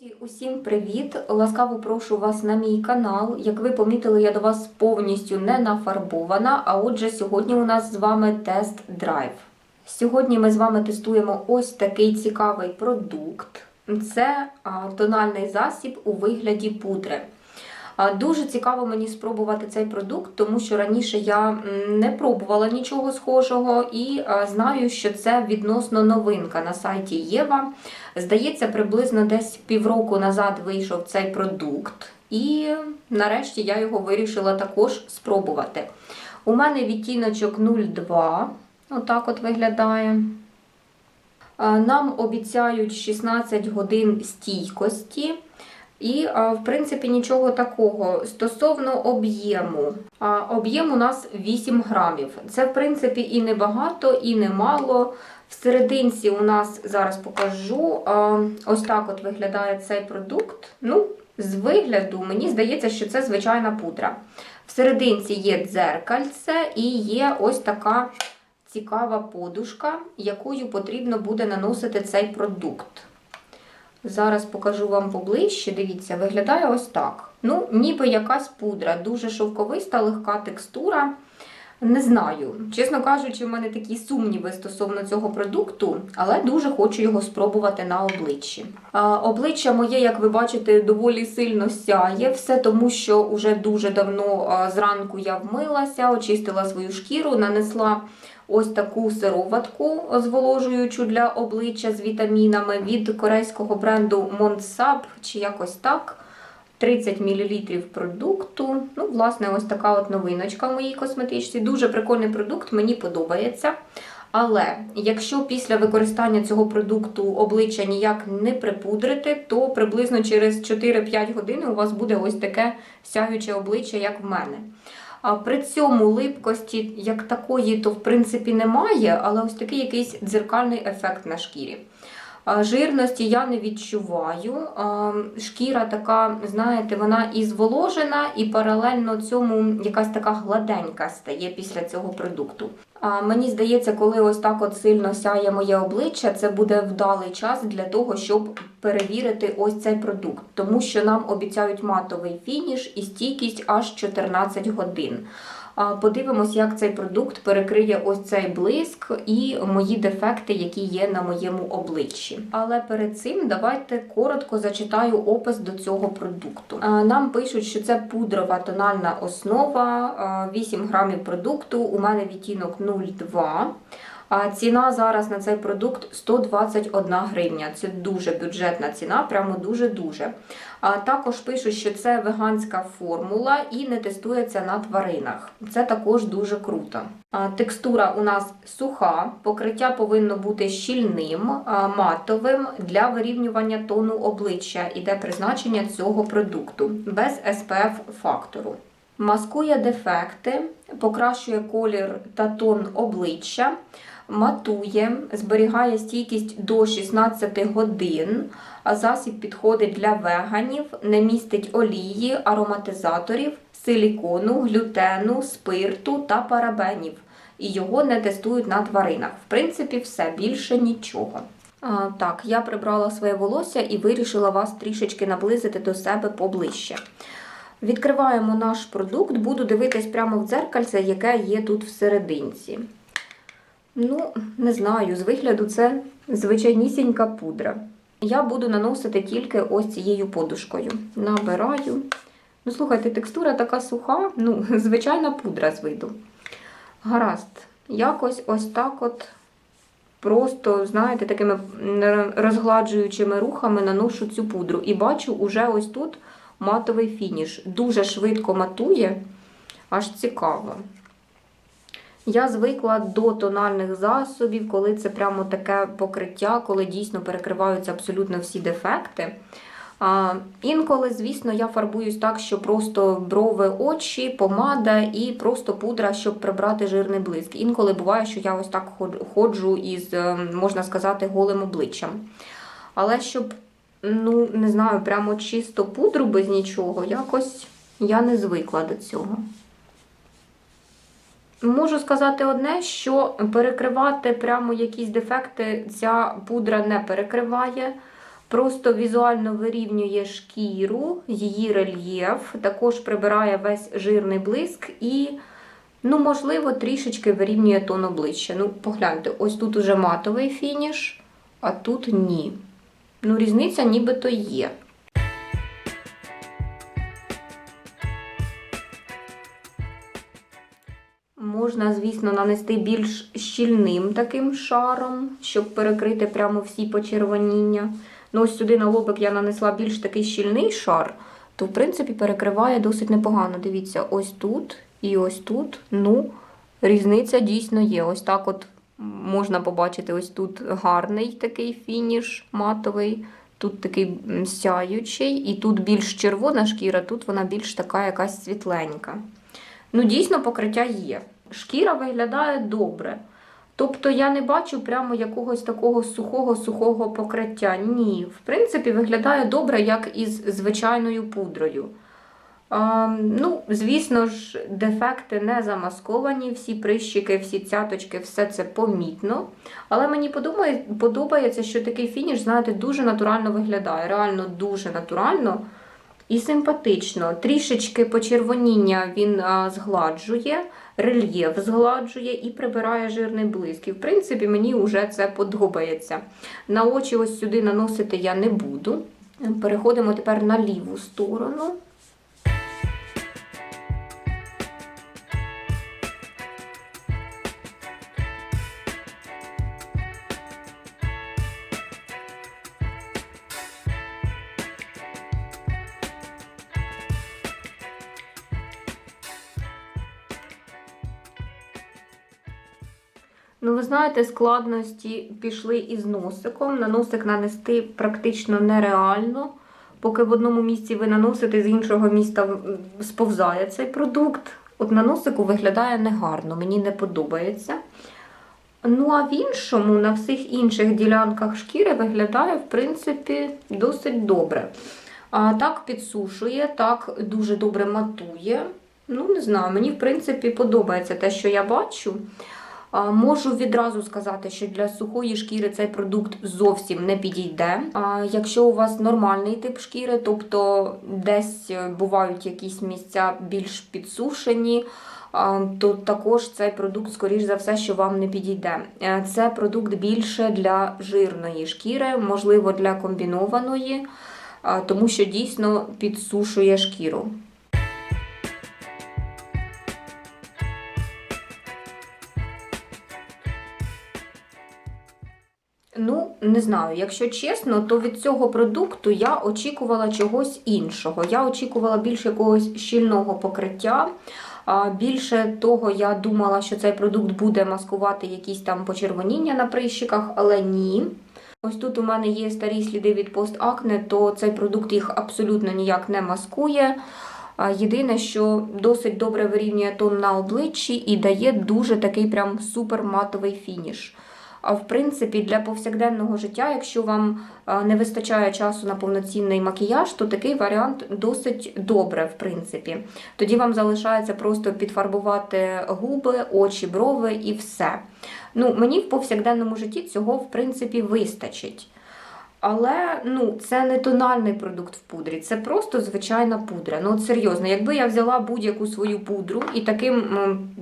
Друзі, усім привіт! Ласкаво прошу вас на мій канал. Як ви помітили, я до вас повністю не нафарбована. А отже, сьогодні у нас з вами тест-драйв. Сьогодні ми з вами тестуємо ось такий цікавий продукт. Це тональний засіб у вигляді пудри. Дуже цікаво мені спробувати цей продукт, тому що раніше я не пробувала нічого схожого і знаю, що це відносно новинка на сайті Єва. Здається, приблизно десь півроку назад вийшов цей продукт, і нарешті я його вирішила також спробувати. У мене відтіночок 02, отак от виглядає. Нам обіцяють 16 годин стійкості. І, в принципі, нічого такого. Стосовно об'єму. Об'єм у нас 8 грамів. Це, в принципі, і не багато, і не мало. В серединці у нас зараз покажу. Ось так от виглядає цей продукт. Ну, з вигляду, мені здається, що це звичайна пудра. В серединці є дзеркальце і є ось така цікава подушка, якою потрібно буде наносити цей продукт. Зараз покажу вам поближче. Дивіться, виглядає ось так. Ну, ніби якась пудра, дуже шовковиста, легка текстура. Не знаю. Чесно кажучи, в мене такі сумніви стосовно цього продукту, але дуже хочу його спробувати на обличчі. Обличчя моє, як ви бачите, доволі сильно сяє. Все тому, що вже дуже давно зранку я вмилася, очистила свою шкіру, нанесла ось таку сироватку зволожуючу для обличчя з вітамінами від корейського бренду Montsab, чи якось так. 30 мл продукту. Ну, власне, ось така от новиночка в моїй косметичці. Дуже прикольний продукт, мені подобається. Але якщо після використання цього продукту обличчя ніяк не припудрити, то приблизно через 4-5 годин у вас буде ось таке сяюче обличчя, як в мене. При цьому липкості як такої, то в принципі немає, але ось такий якийсь дзеркальний ефект на шкірі. Жирності я не відчуваю. Шкіра така, знаєте, вона і зволожена, і паралельно цьому якась така гладенька стає після цього продукту. Мені здається, коли ось так от сильно сяє моє обличчя, це буде вдалий час для того, щоб перевірити ось цей продукт, тому що нам обіцяють матовий фініш і стійкість аж 14 годин. Подивимось, як цей продукт перекриє ось цей блиск і мої дефекти, які є на моєму обличчі. Але перед цим давайте коротко зачитаю опис до цього продукту. Нам пишуть, що це пудрова тональна основа, 8 грамів продукту. У мене відтінок 0,2. Ціна зараз на цей продукт 121 гривня. Це дуже бюджетна ціна, прямо дуже-дуже. Також пишуть, що це веганська формула і не тестується на тваринах. Це також дуже круто. Текстура у нас суха, покриття повинно бути щільним, матовим для вирівнювання тону обличчя. Іде призначення цього продукту без SPF фактору. Маскує дефекти, покращує колір та тон обличчя, матує, зберігає стійкість до 16 годин. А засіб підходить для веганів, не містить олії, ароматизаторів, силікону, глютену, спирту та парабенів. І його не тестують на тваринах. В принципі, все більше нічого. А, так, я прибрала своє волосся і вирішила вас трішечки наблизити до себе поближче. Відкриваємо наш продукт, буду дивитись прямо в дзеркальце, яке є тут всерединці. Ну, не знаю, з вигляду це звичайнісінька пудра. Я буду наносити тільки ось цією подушкою. Набираю. Ну, слухайте, текстура така суха, ну, звичайна пудра з виду. Гаразд, якось ось так от просто, знаєте, такими розгладжуючими рухами наношу цю пудру. І бачу уже ось тут матовий фініш. Дуже швидко матує, аж цікаво. Я звикла до тональних засобів, коли це прямо таке покриття, коли дійсно перекриваються абсолютно всі дефекти. А, Інколи, звісно, я фарбуюсь так, що просто брови, очі, помада і просто пудра, щоб прибрати жирний блиск. Інколи буває, що я ось так ходжу із, е, можна сказати, голим обличчям. Але щоб, ну, не знаю, прямо чисто пудру без нічого, якось я не звикла до цього. Можу сказати одне, що перекривати прямо якісь дефекти ця пудра не перекриває. Просто візуально вирівнює шкіру, її рельєф, також прибирає весь жирний блиск і, ну, можливо, трішечки вирівнює тон обличчя. Ну, погляньте, ось тут уже матовий фініш, а тут ні. Ну, різниця нібито є. Можна, звісно, нанести більш щільним таким шаром, щоб перекрити прямо всі почервоніння. Ну, ось сюди на лобик я нанесла більш такий щільний шар, то, в принципі, перекриває досить непогано. Дивіться, ось тут і ось тут. Ну, різниця дійсно є. Ось так от можна побачити, ось тут гарний такий фініш матовий, тут такий сяючий, і тут більш червона шкіра, тут вона більш така якась світленька. Ну, дійсно, покриття є. Шкіра виглядає добре. Тобто я не бачу прямо якогось такого сухого-сухого покриття. Ні, в принципі, виглядає добре, як із звичайною пудрою. А, ну, звісно ж, дефекти не замасковані, всі прищики, всі цяточки, все це помітно. Але мені подобається, що такий фініш, знаєте, дуже натурально виглядає. Реально дуже натурально і симпатично. Трішечки почервоніння він згладжує, рельєф згладжує і прибирає жирний блиск. І, в принципі, мені вже це подобається. На очі ось сюди наносити я не буду. Переходимо тепер на ліву сторону. Ну, ви знаєте, складності пішли із носиком. На носик нанести практично нереально. Поки в одному місці ви наносите, з іншого міста сповзає цей продукт. От на носику виглядає негарно, мені не подобається. Ну, а в іншому, на всіх інших ділянках шкіри виглядає, в принципі, досить добре. А так підсушує, так дуже добре матує. Ну, не знаю, мені, в принципі, подобається те, що я бачу. Можу відразу сказати, що для сухої шкіри цей продукт зовсім не підійде. А Якщо у вас нормальний тип шкіри, тобто десь бувають якісь місця більш підсушені, то також цей продукт, скоріш за все, що вам не підійде. Е, Це продукт більше для жирної шкіри, можливо, для комбінованої, тому що дійсно підсушує шкіру. Не знаю, якщо чесно, то від цього продукту я очікувала чогось іншого. Я очікувала більш якогось щільного покриття. Більше того, я думала, що цей продукт буде маскувати якісь там почервоніння на прищиках, але ні. Ось тут у мене є старі сліди від постакне, то цей продукт їх абсолютно ніяк не маскує. Єдине, що досить добре вирівнює тон на обличчі і дає дуже такий прям супер матовий фініш. А в принципі, для повсякденного життя, якщо вам не вистачає часу на повноцінний макіяж, то такий варіант досить добре, в принципі. Тоді вам залишається просто підфарбувати губи, очі, брови і все. Ну, мені в повсякденному житті цього, в принципі, вистачить. Але ну, це не тональний продукт в пудрі, це просто звичайна пудра. Ну, от серйозно, якби я взяла будь-яку свою пудру і таким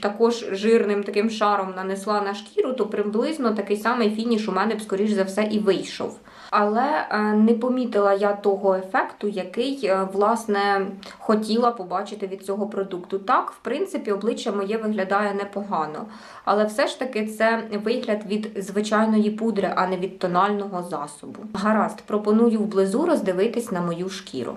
також жирним таким шаром нанесла на шкіру, то приблизно такий самий фініш у мене б, скоріш за все, і вийшов. Але е, не помітила я того ефекту, який, е, власне, хотіла побачити від цього продукту. Так, в принципі, обличчя моє виглядає непогано. Але все ж таки це вигляд від звичайної пудри, а не від тонального засобу. Гаразд, пропоную вблизу роздивитись на мою шкіру.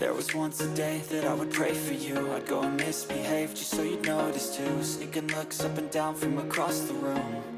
There was once a day that I would pray for you I'd go and misbehave just so you'd notice too Sneaking looks up and down from across the room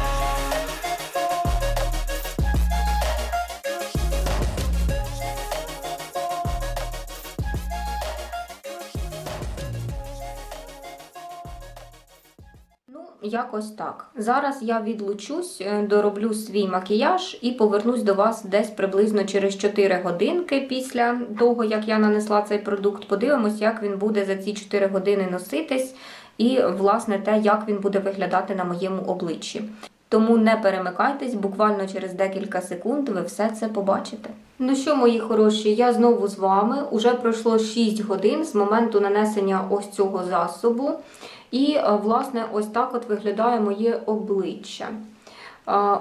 якось так. Зараз я відлучусь, е, дороблю свій макіяж і повернусь до вас десь приблизно через 4 годинки після того, як я нанесла цей продукт. Подивимось, як він буде за ці 4 години носитись, і, власне, те, як він буде виглядати на моєму обличчі. Тому не перемикайтесь, буквально через декілька секунд ви все це побачите. Ну що, мої хороші, я знову з вами. Уже пройшло 6 годин з моменту нанесення ось цього засобу. І, е, власне, ось так от виглядає моє обличчя.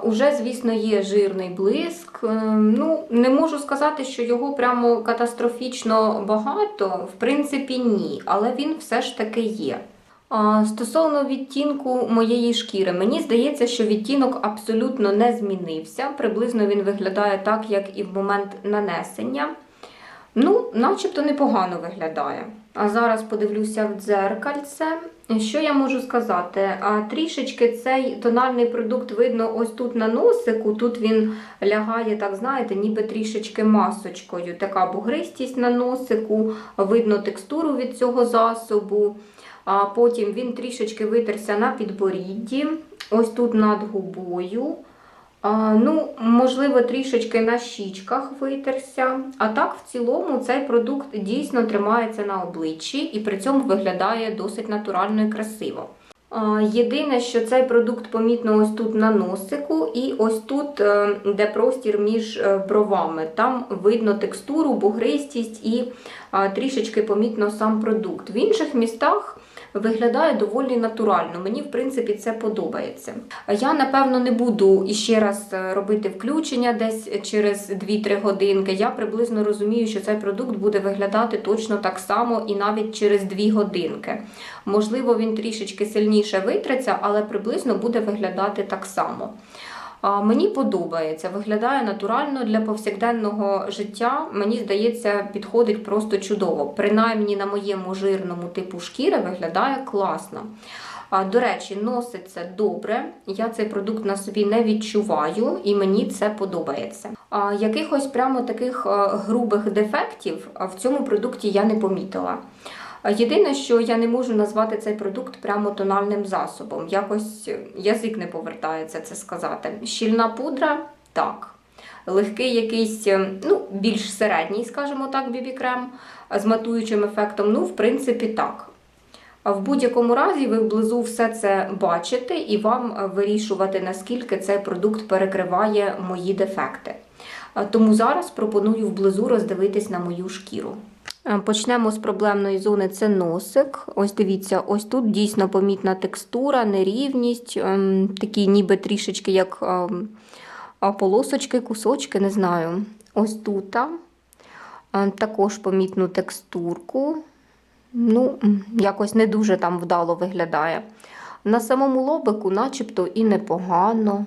Уже, звісно, є жирний блиск. Е, Ну, не можу сказати, що його прямо катастрофічно багато. В принципі, ні, але він все ж таки є. Стосовно відтінку моєї шкіри, мені здається, що відтінок абсолютно не змінився. Приблизно він виглядає так, як і в момент нанесення. Ну, начебто непогано виглядає. А зараз подивлюся в дзеркальце. Що я можу сказати? А трішечки цей тональний продукт видно ось тут на носику. Тут він лягає, так знаєте, ніби трішечки масочкою. Така бугристість на носику, видно текстуру від цього засобу. А потім він трішечки витерся на підборідді, ось тут над губою. Ну, можливо, трішечки на щічках витерся. А так, в цілому, цей продукт дійсно тримається на обличчі і при цьому виглядає досить натурально і красиво. Єдине, що цей продукт помітно ось тут на носику, і ось тут, е, де простір між е, бровами. Там видно текстуру, бугристість і трішечки помітно сам продукт. В інших містах виглядає доволі натурально. Мені, в принципі, це подобається. Я, напевно, не буду іще раз е, робити включення десь через 2-3 годинки. Я приблизно розумію, що цей продукт буде виглядати точно так само і навіть через 2 годинки. Можливо, він трішечки сильніше витреться, але приблизно буде виглядати так само. Мені подобається, виглядає натурально для повсякденного життя. Мені здається, підходить просто чудово. Принаймні на моєму жирному типу шкіри виглядає класно. До речі, носиться добре. Я цей продукт на собі не відчуваю, і мені це подобається. Якихось прямо таких грубих дефектів в цьому продукті я не помітила. Єдине, що я не можу назвати цей продукт прямо тональним засобом. Якось е, язик не повертається це сказати. Щільна пудра так. Легкий якийсь, е, ну, більш середній, скажімо так, бібі-крем з матуючим ефектом. Ну, в принципі, так. А в будь-якому разі ви вблизу все це бачите і вам е, вирішувати, наскільки цей продукт перекриває мої дефекти. Тому зараз пропоную вблизу роздивитись на мою шкіру. Е, Почнемо з проблемної зони це носик. Ось дивіться, ось тут дійсно помітна текстура, нерівність, ем, такі ніби трішечки як ем, полосочки, кусочки, не знаю. Ось тут. Е, Також помітну текстурку. Ну, якось не дуже там вдало виглядає. На самому лобику, начебто, і непогано.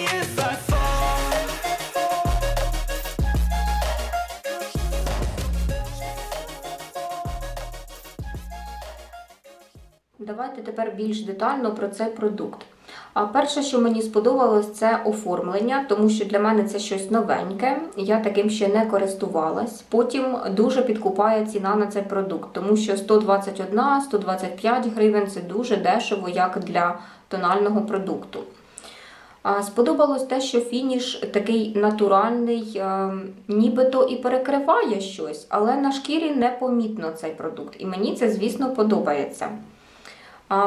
Давайте тепер більш детально про цей продукт. А перше, що мені сподобалось, це оформлення, тому що для мене це щось новеньке. Я таким ще не користувалась. Потім дуже підкупає ціна на цей продукт, тому що 121-125 гривень це дуже дешево, як для тонального продукту. Сподобалось те, що фініш такий натуральний, е, нібито і перекриває щось, але на шкірі непомітно цей продукт. І мені це, звісно, подобається.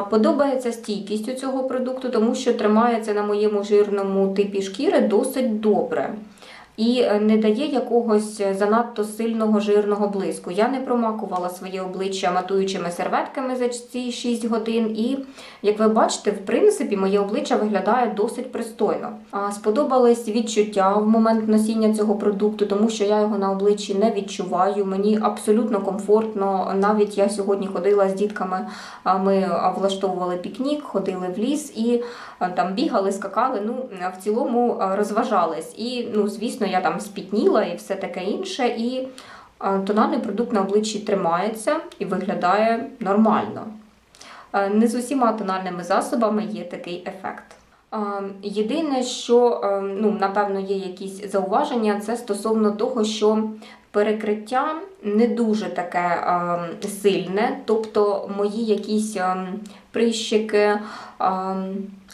Подобається стійкість у цього продукту, тому що тримається на моєму жирному типі шкіри досить добре. І е, не дає якогось занадто сильного жирного блиску. Я не промакувала своє обличчя матуючими серветками за ці 6 годин, і як ви бачите, в принципі, моє обличчя виглядає досить пристойно. Сподобались відчуття в момент носіння цього продукту, тому що я його на обличчі не відчуваю. Мені абсолютно комфортно. Навіть я сьогодні ходила з дітками. Ми влаштовували пікнік, ходили в ліс і там бігали, скакали. Ну в цілому розважались. І ну, звісно, я там спітніла і все таке інше. І тональний продукт на обличчі тримається і виглядає нормально. Е, Не з усіма тональними засобами є такий ефект. Е, Єдине, що е, ну, напевно є якісь зауваження, це стосовно того, що перекриття не дуже таке е, сильне, тобто мої якісь е, прищики, е,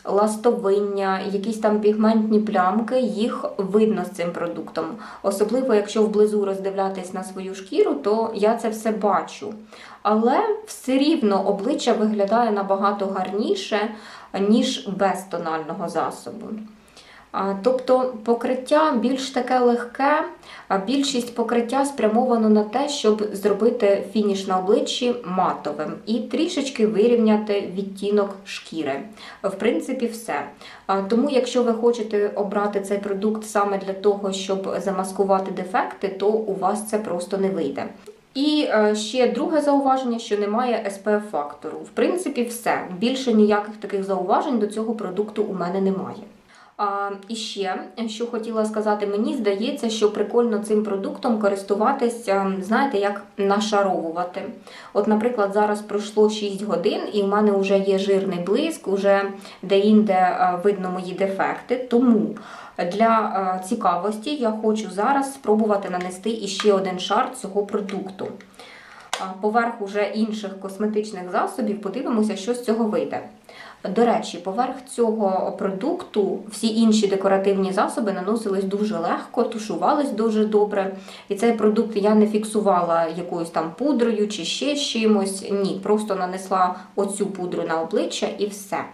ластовиння, якісь там пігментні плямки, їх видно з цим продуктом. Особливо, якщо вблизу роздивлятись на свою шкіру, то я це все бачу. Але все рівно обличчя виглядає набагато гарніше, ніж без тонального засобу. Тобто покриття більш таке легке, а більшість покриття спрямовано на те, щоб зробити фініш на обличчі матовим і трішечки вирівняти відтінок шкіри. В принципі, все. Тому, якщо ви хочете обрати цей продукт саме для того, щоб замаскувати дефекти, то у вас це просто не вийде. І е, ще друге зауваження, що немає SPF фактору. В принципі, все. Більше ніяких таких зауважень до цього продукту у мене немає. І ще, що хотіла сказати, мені здається, що прикольно цим продуктом користуватись, е, знаєте, як нашаровувати. От, наприклад, зараз пройшло 6 годин, і в мене вже є жирний блиск, уже де-інде е, видно мої дефекти. Тому для е, цікавості я хочу зараз спробувати нанести іще один шар цього продукту. Поверх уже інших косметичних засобів подивимося, що з цього вийде. До речі, поверх цього продукту всі інші декоративні засоби наносились дуже легко, тушувались дуже добре. І цей продукт я не фіксувала якоюсь там пудрою чи ще чимось. Ні, просто нанесла оцю пудру на обличчя і все.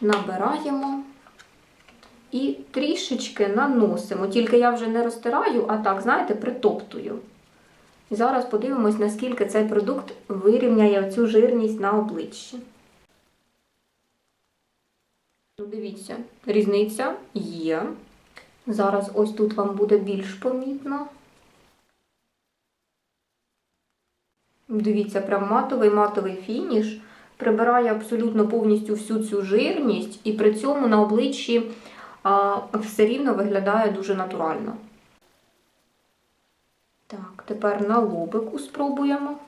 Набираємо і трішечки наносимо. Тільки я вже не розтираю, а так, знаєте, притоптую. І зараз подивимось, наскільки цей продукт вирівняє цю жирність на обличчі. Ну, дивіться, різниця є. Зараз ось тут вам буде більш помітно. Дивіться, прям матовий матовий фініш. Прибирає абсолютно повністю всю цю жирність, і при цьому на обличчі а, все рівно виглядає дуже натурально. Так, тепер на лобику спробуємо.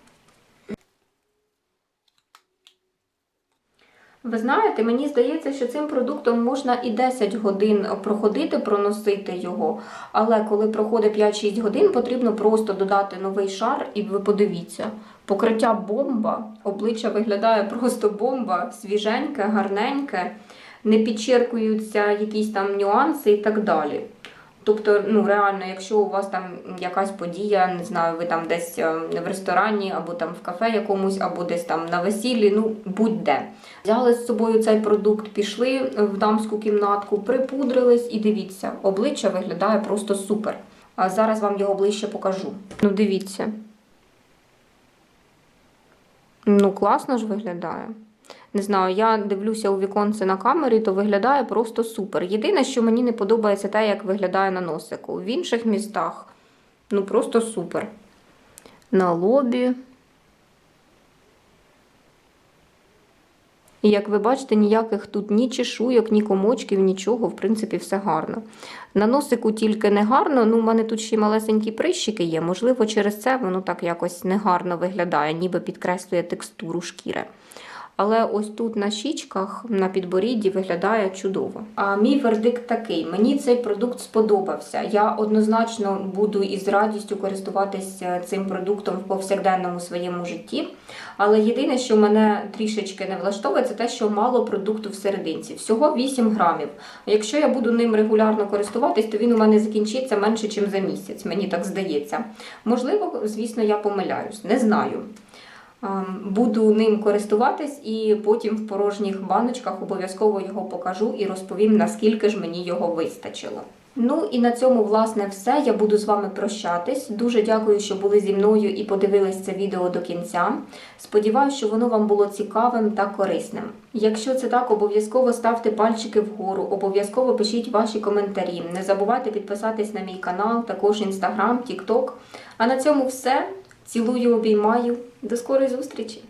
Ви знаєте, мені здається, що цим продуктом можна і 10 годин проходити, проносити його. Але коли проходить 5-6 годин, потрібно просто додати новий шар, і ви подивіться. Покриття бомба, обличчя виглядає просто бомба, свіженьке, гарненьке, не підчеркуються якісь там нюанси і так далі. Тобто, ну реально, якщо у вас там якась подія, не знаю, ви там десь е, в ресторані, або там в кафе якомусь, або десь там на весіллі, ну будь-де. Взяли з собою цей продукт, пішли в дамську кімнатку, припудрились і дивіться, обличчя виглядає просто супер. А зараз вам його ближче покажу. Ну, дивіться. Ну, класно ж виглядає. Не знаю, я дивлюся у віконце на камері, то виглядає просто супер. Єдине, що мені не подобається те, як виглядає на носику. В інших містах ну просто супер. На лобі. І як ви бачите, ніяких тут ні чешуйок, ні комочків, нічого, в принципі, все гарно. На носику тільки не гарно, ну, у мене тут ще малесенькі прищики є. Можливо, через це воно так якось негарно виглядає, ніби підкреслює текстуру шкіри. Але ось тут на щічках, на підборідді виглядає чудово. А мій вердикт такий: мені цей продукт сподобався. Я однозначно буду із радістю користуватися цим продуктом в повсякденному своєму житті. Але єдине, що мене трішечки не влаштовує, це те, що мало продукту всерединці. Всього 8 грамів. Якщо я буду ним регулярно користуватись, то він у мене закінчиться менше, ніж за місяць. Мені так здається. Можливо, звісно, я помиляюсь, не знаю. Ем, Буду ним користуватись і потім в порожніх баночках обов'язково його покажу і розповім, наскільки ж мені його вистачило. Ну і на цьому, власне, все. Я буду з вами прощатись. Дуже дякую, що були зі мною і подивились це відео до кінця. Сподіваюся, що воно вам було цікавим та корисним. Якщо це так, обов'язково ставте пальчики вгору, обов'язково пишіть ваші коментарі. Не забувайте підписатись на мій канал, також інстаграм, тікток. А на цьому все. Цілую, обіймаю. До скорої зустрічі!